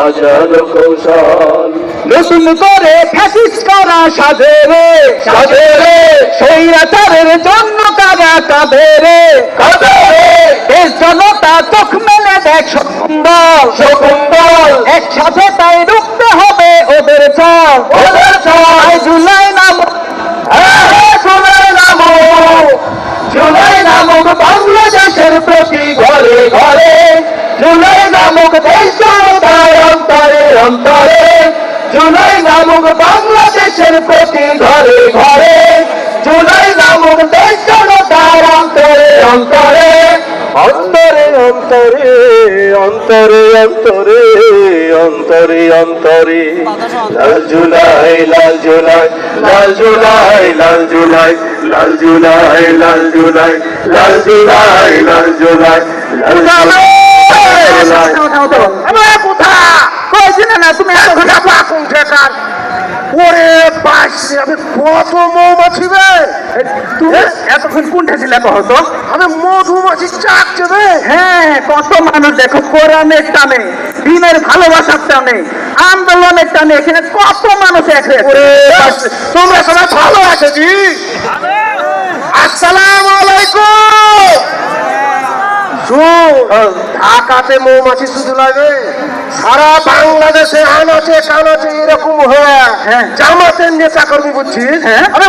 সাজানো কৌশল। নতুন করে ফ্যাসিস করা সাধে রে সাধে রে। স্বৈরাচারের জন্য কারা কাঁধে রে কাঁধে রে। দেশ জনতা চোখ মেলে দেখ সুন্দর শকুন্তল একসাথে তাই রুখতে হবে ওদের চাল। ওদের চাল। জুলাই নাম। জুলাই নামক জুলাই নামক বাংলাদেশের প্রতি ঘরে ঘরে। জুলাই নামক নামক বাংলাদেশের প্রতি ঘরে ঘরে জুলাই নামক দেশ জনতার অন্তরে অন্তরে অন্তরে অন্তরে অন্তরে অন্তরে অন্তরে অন্তরে। লাল জুলাই লাল জুলাই লাল জুলাই লাল জুলাই লাল জুলাই লাল জুলাই লাল জুলাই লাল জুলাই লাল জুলাই! তুমি এত ঘণ্টা পাকুন ঠেকার ওরে পাশে আমি কত মৌমাছি রে। তুমি এতক্ষণ কোনটা ছিল কহতো আমি মধুমাছি চাকছে রে। হ্যাঁ কত মানুষ দেখো কোরআনের টানে দিনের ভালোবাসার টানে আন্দোলনের টানে এখানে কত মানুষ পাশে তোমরা সবাই ভালো আছে জি আসসালামু আলাইকুম। ঢাকাতে মৌমাছি শুধু লাগে সারা বাংলাদেশে আনাচে কানাচে এরকম হয়ে হ্যাঁ। জামাতের নেতা কর্মী বুঝছিস হ্যাঁ। আরে